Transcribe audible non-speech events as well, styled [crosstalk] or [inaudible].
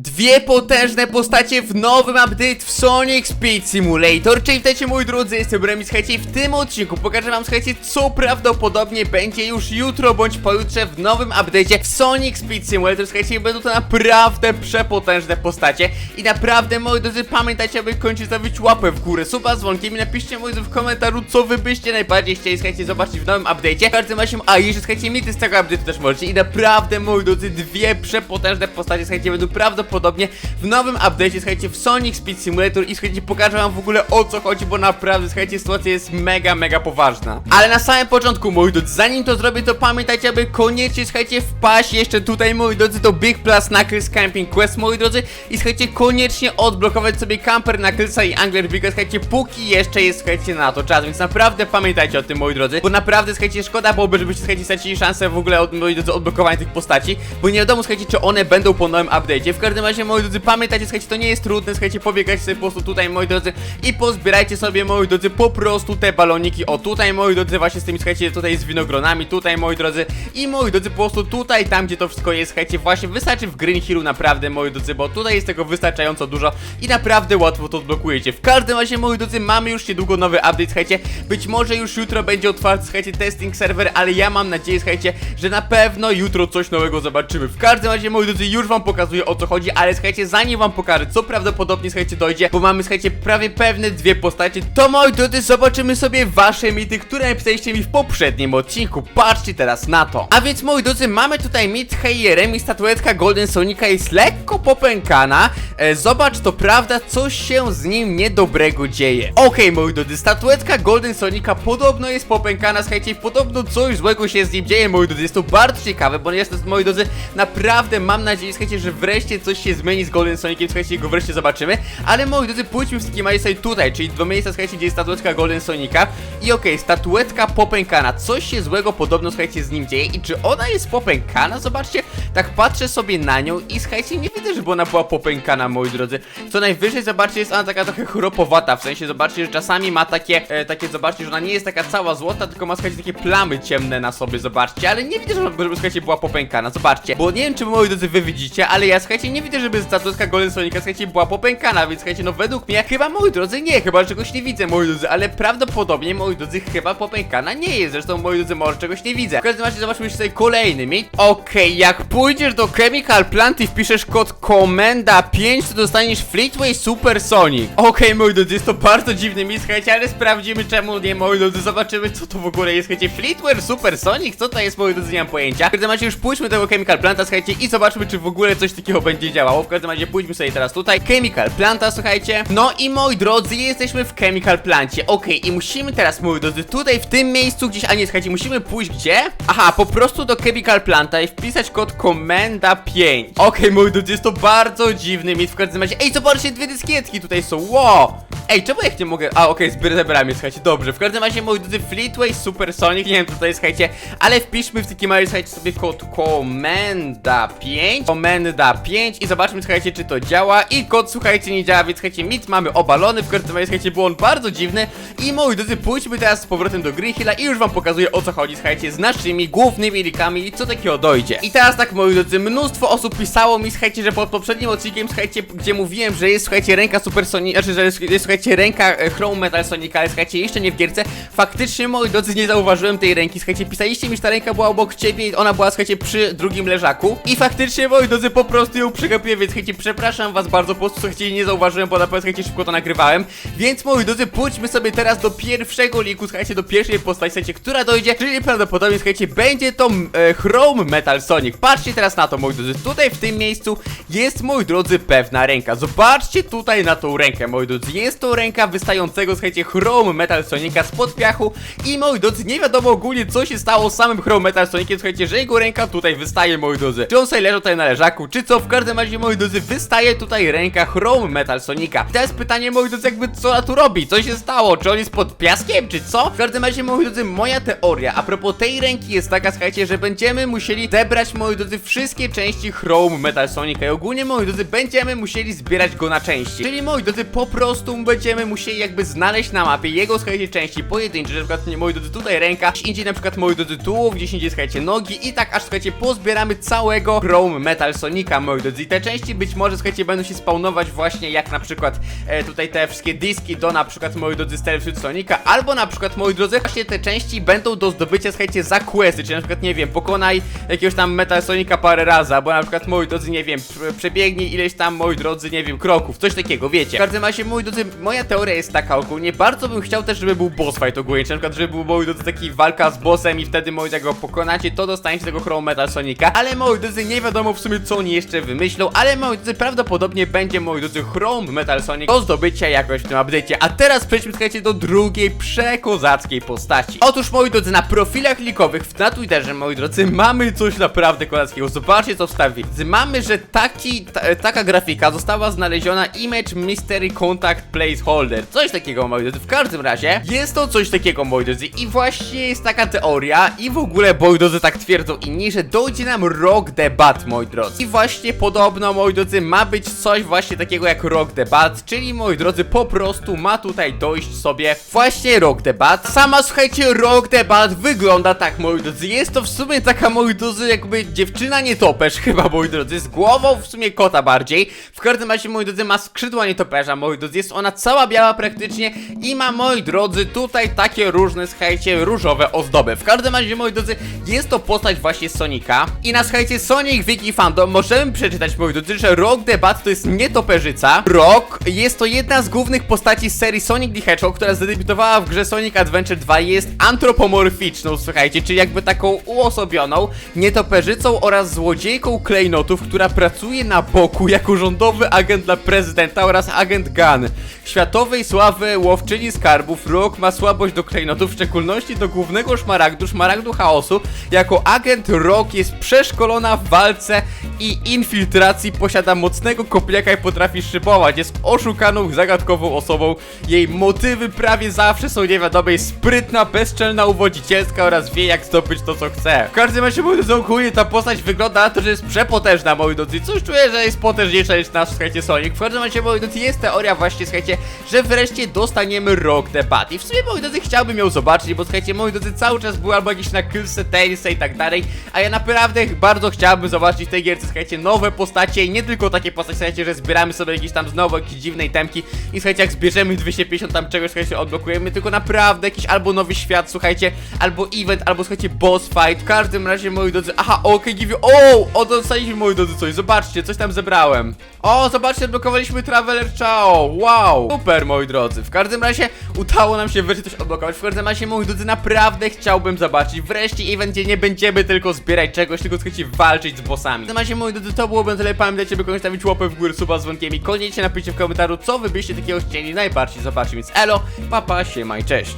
Dwie potężne postacie w nowym update w Sonic Speed Simulator. Czyli witajcie moi drodzy, jestem Remi, słuchajcie w tym odcinku pokażę wam, słuchajcie, co prawdopodobnie będzie już jutro bądź pojutrze w nowym update'cie w Sonic Speed Simulator. Słuchajcie, będą to naprawdę przepotężne postacie I naprawdę, moi drodzy, pamiętajcie, aby kończyć stawić łapę w górę, suba z dzwonkiem i napiszcie, moi drodzy, w komentarzu, co wy byście najbardziej chcieli, słuchajcie, zobaczyć w nowym update'cie W każdym razie, a jeszcze, słuchajcie, mity z tego update'u też możecie. I naprawdę, moi drodzy, dwie przepotężne postacie, słuchajcie, będą prawdopodobnie w nowym update'cie, słuchajcie, w Sonic Speed Simulator i słuchajcie, pokażę wam w ogóle o co chodzi, bo naprawdę, słuchajcie, sytuacja jest mega, mega poważna. Ale na samym początku, moi drodzy, zanim to zrobię, to pamiętajcie, aby koniecznie, słuchajcie, wpaść jeszcze tutaj, moi drodzy, do Big Plus Knuckles Camping Quest, moi drodzy, i słuchajcie, koniecznie odblokować sobie Camper Knucklesa i Angler Bigga, słuchajcie, póki jeszcze jest, słuchajcie, na to czas, więc naprawdę pamiętajcie o tym, moi drodzy, bo naprawdę, słuchajcie, szkoda byłoby, żebyście, słuchajcie, stracili szansę w ogóle, od, moi drodzy, odblokowania tych postaci, bo nie wiadomo, słuchajcie, czy one będą po nowym update'cie. W każdym razie, moi drodzy, pamiętajcie, słuchajcie, to nie jest trudne, słuchajcie, pobiegajcie sobie po prostu tutaj, moi drodzy, i pozbierajcie sobie, moi drodzy, po prostu te baloniki, o tutaj, moi drodzy, właśnie z tymi, słuchajcie, tutaj z winogronami, tutaj, moi drodzy, i moi drodzy, po prostu tutaj, tam, gdzie to wszystko jest, słuchajcie, właśnie wystarczy w Green Hillu naprawdę, moi drodzy, bo tutaj jest tego wystarczająco dużo i naprawdę łatwo to odblokujecie. W każdym razie, moi drodzy, mamy już niedługo nowy update, słuchajcie, być może już jutro będzie otwarty, słuchajcie, testing serwer, ale ja mam nadzieję, słuchajcie, że na pewno jutro coś nowego zobaczymy. W każdym razie, moi drodzy, już wam pokazuję o co chodzi, ale słuchajcie, zanim wam pokażę, co prawdopodobnie, słuchajcie, dojdzie, bo mamy, słuchajcie, prawie pewne dwie postacie, to moi drodzy, zobaczymy sobie wasze mity, które napisaliście mi w poprzednim odcinku. Patrzcie teraz na to. A więc, moi drodzy, mamy tutaj mit Heijerem i statuetka Golden Sonika jest lekko popękana. E, zobacz, to prawda, coś się z nim niedobrego dzieje. Okej, moi drodzy, statuetka Golden Sonika podobno jest popękana, słuchajcie, podobno coś złego się z nim dzieje, moi drodzy. Jest to bardzo ciekawe, bo jest, moi drodzy, naprawdę mam nadzieję, słuchajcie, że wreszcie coś się zmieni z Golden Soniciem, słuchajcie, go wreszcie zobaczymy. Ale, moi drodzy, pójdźmy w takim razie tutaj, czyli do miejsca, słuchajcie, gdzie jest statuetka Golden Sonika. I okej, statuetka popękana, coś się złego podobno, słuchajcie, z nim dzieje. I czy ona jest popękana? Zobaczcie, tak patrzę sobie na nią i słuchajcie, nie widzę, żeby ona była popękana, moi drodzy. Co najwyżej, zobaczcie, jest ona taka trochę chropowata, w sensie, zobaczcie, że czasami ma takie, e, takie, zobaczcie, że ona nie jest taka cała złota, tylko ma, słuchajcie, takie plamy ciemne na sobie, zobaczcie, ale nie widzę, żeby, żeby słuchajcie, była popękana, zobaczcie, bo nie wiem, czy moi drodzy, wy widzicie, ale ja, słuchajcie, nie widzę, żeby statuetka Golden Sonika, słuchajcie, była popękana, więc, słuchajcie, no według mnie, chyba, moi drodzy, nie, chyba czegoś nie widzę, moi drodzy, ale prawdopodobnie, moi drodzy, chyba popękana nie jest, zresztą, moi drodzy, może czegoś nie widzę. W każdym razie, zobaczmy tutaj kolejny mit. Okej, jak pójdziesz do Chemical Plant i wpiszesz kod Komenda 5, to dostaniesz Fleetway Super Sonic. Okej, moi drodzy, jest to bardzo dziwny mit, słuchajcie, ale sprawdzimy czemu nie, moi drodzy, zobaczymy co to w ogóle jest, słuchajcie, Fleetway Super Sonic, co to jest, moi drodzy, nie mam pojęcia. W każdym razie już pójdźmy do tego Chemical Planta, słuchajcie, i zobaczmy, czy w ogóle coś takiego będzie działało. W każdym razie pójdźmy sobie teraz tutaj, Chemical Planta, słuchajcie. No i moi drodzy, jesteśmy w Chemical Plancie, okej, i musimy teraz, moi drodzy, tutaj w tym miejscu gdzieś, a nie, słuchajcie, musimy pójść gdzie? Aha, po prostu do Chemical Planta i wpisać kod Komenda 5. Okej, moi drodzy, jest to bardzo dziwny mit w każdym razie. Ej, zobaczcie, dwie dyskietki tutaj są, wow! Ej, czemu ja ich nie mogę? A, okej, okay, zebrałem słuchajcie, dobrze. W każdym razie, moi drodzy, Fleetway Super Sonic, nie wiem, co to jest, słuchajcie, ale wpiszmy w takim razie, słuchajcie, sobie kod Komenda 5, Komenda 5 i zobaczmy, słuchajcie, czy to działa. I kod, słuchajcie, nie działa, więc, słuchajcie, mit mamy obalony, w każdym razie, słuchajcie, był on bardzo dziwny. I, moi drodzy, pójdźmy teraz z powrotem do Green Hilla i już wam pokazuję, o co chodzi, słuchajcie, z naszymi głównymi likami i co takiego dojdzie. I teraz tak, moi drodzy, mnóstwo osób pisało mi, słuchajcie, że pod poprzednim odcinkiem, słuchajcie, gdzie mówiłem, że jest, słuchajcie, ręka Super Sonic, znaczy, że jest, jest słuchajcie, ręka e, Chrome Metal Sonica, ale słuchajcie, jeszcze nie w gierce. Faktycznie, moi drodzy, nie zauważyłem tej ręki, słuchajcie, pisaliście mi, że ta ręka była obok ciebie i ona była, słuchajcie, przy drugim leżaku. I faktycznie, moi drodzy, po prostu ją przegapiłem, więc słuchajcie, przepraszam was bardzo, po prostu, słuchajcie, nie zauważyłem, bo na pewno, słuchajcie, szybko to nagrywałem. Więc, moi drodzy, pójdźmy sobie teraz do pierwszego liku, słuchajcie, do pierwszej postaci, słuchajcie, która dojdzie, czyli prawdopodobnie, słuchajcie, będzie to e, Chrome Metal Sonic. Patrzcie teraz na to, moi drodzy, tutaj w tym miejscu jest, moi drodzy, pewna ręka. Zobaczcie tutaj na tą rękę, moi drodzy, jest to ręka wystającego, słuchajcie, Chrome Metal Sonica spod piachu i, moi drodzy, nie wiadomo ogólnie, co się stało z samym Chrome Metal Soniciem, słuchajcie, że jego ręka tutaj wystaje, moi drodzy. Czy on sobie leżał tutaj na leżaku, czy co? W każdym razie, moi drodzy, wystaje tutaj ręka Chrome Metal Sonica. I teraz pytanie, moi drodzy, jakby co ona tu robi? Co się stało? Czy on jest pod piaskiem, czy co? W każdym razie, moi drodzy, moja teoria a propos tej ręki jest taka, słuchajcie, że będziemy musieli zebrać, moi drodzy, wszystkie części Chrome Metal Sonica i ogólnie, moi drodzy, będziemy musieli zbierać go na części. Czyli, moi drodzy, po prostu będziemy musieli jakby znaleźć na mapie jego, słuchajcie, części pojedyncze, że na przykład, moi drodzy, tutaj ręka, gdzieś indziej na przykład, moi drodzy, tułów, gdzieś indziej, słuchajcie, nogi i tak aż, słuchajcie, pozbieramy całego Chrome Metal Sonika, moi drodzy. I te części być może, słuchajcie, będą się spawnować właśnie jak na przykład e, tutaj te wszystkie diski do na przykład, moi drodzy, Stealth Sonika, albo na przykład, moi drodzy, właśnie te części będą do zdobycia, słuchajcie, za questy, czyli na przykład, nie wiem, pokonaj jakiegoś tam Metal Sonika parę razy, albo na przykład, moi drodzy, nie wiem, prze- przebiegnij ileś tam, moi drodzy, nie wiem, kroków, coś takiego, wiecie. W każdym razie, moi drodzy, moja teoria jest taka ogólnie, bardzo bym chciał też, żeby był boss fight ogólnie, czy na przykład, żeby był, moi drodzy, taki walka z bossem i wtedy, moi jak go pokonacie, to dostaniecie tego Chrome Metal Sonika, ale, moi drodzy, nie wiadomo w sumie, co oni jeszcze wymyślą, ale, moi drodzy, prawdopodobnie będzie, moi drodzy, Chrome Metal Sonic do zdobycia jakoś w tym update'cie. A teraz przejdźmy, słuchajcie, do drugiej przekozackiej postaci. Otóż, moi drodzy, na profilach likowych na Twitterze, moi drodzy, mamy coś naprawdę kozackiego. Zobaczcie, co wstawili. Mamy, że taki, ta, taka grafika została znaleziona Image Mystery Contact Placeholder. Coś takiego, moi drodzy. W każdym razie, jest to coś takiego, moi drodzy. I właśnie jest taka teoria i w ogóle, moi drodzy, tak twierdzą inni, że dojdzie nam rok debat, moi drodzy. I właśnie podobno, moi drodzy, ma być coś właśnie takiego jak rok debat, czyli, moi drodzy, po prostu ma tutaj dojść sobie właśnie rok debat. Sama, słuchajcie, rok debat wygląda tak, moi drodzy. Jest to w sumie taka, moi drodzy, jakby dziewczyna nietoperz, [laughs] chyba, moi drodzy, z głową w sumie kota bardziej. W każdym razie, moi drodzy, ma skrzydła nietoperza, moi drodzy. Jest ona cała biała praktycznie i ma, moi drodzy, tutaj takie różne, słuchajcie, różowe ozdoby. W każdym razie, moi drodzy, jest to postać właśnie Sonika. I na, słuchajcie, Sonic Wiki Fandom możemy przeczytać, moi drodzy, że Rock Debat to jest nietoperzyca. Rock jest to jedna z głównych postaci z serii Sonic the Hedgehog, która zadebiutowała w grze Sonic Adventure 2 i jest antropomorficzną, słuchajcie, czyli jakby taką uosobioną nietoperzycą oraz złodziejką klejnotów, która pracuje na boku jako rządowy agent dla prezydenta oraz agent Gun. Światowej sławy łowczyni skarbów, Rock ma słabość do klejnotów, w szczególności do głównego szmaragdu, szmaragdu chaosu. Jako agent Rock jest przeszkolona w walce i infiltracji, posiada mocnego kopiaka i potrafi szybować. Jest oszukaną, zagadkową osobą. Jej motywy prawie zawsze są niewiadome. Jest sprytna, bezczelna, uwodzicielska oraz wie jak zdobyć to co chce. W każdym razie, drodzy, ogólnie ta postać wygląda na to, że jest przepotężna, moi drodzy. Coś czuję, że jest potężniejsza niż nasz, słuchajcie, Sonic. W każdym razie, moi drodzy, jest teoria właśnie, słuchajcie, że wreszcie dostaniemy rok debat. I w sumie, moi drodzy, chciałbym ją zobaczyć, bo słuchajcie, moi drodzy, cały czas były albo jakieś na Killse, Talesy i tak dalej, a ja naprawdę bardzo chciałbym zobaczyć w tej gierce, słuchajcie, nowe postacie i nie tylko takie postacie, słuchajcie, że zbieramy sobie jakieś tam znowu jakieś dziwnej temki i słuchajcie, jak zbierzemy 250 tam czegoś, słuchajcie, odblokujemy, tylko naprawdę jakiś albo nowy świat, słuchajcie, albo event, albo słuchajcie, boss fight, w każdym razie, moi drodzy, aha, okej, give you, o, o, dostaliśmy, moi drodzy, coś, zobaczcie, coś tam zebrałem. O, zobaczcie, odblokowaliśmy Traveler Chao, wow, super, moi drodzy, w każdym razie udało nam się wreszcie coś odblokować, w każdym razie, moi drodzy, naprawdę chciałbym zobaczyć. Wreszcie event, gdzie nie będziemy tylko zbierać czegoś, tylko słuchajcie, walczyć z bossami. W każdym razie, moi drodzy, to byłoby na tyle, pamiętajcie, by koniecznie stawić łapę w górę, suba z dzwonkiem i koniecznie napiszcie w komentarzu, co wy byście takiego chcieli. Najbardziej zobaczyć, więc elo, papa, siema i cześć.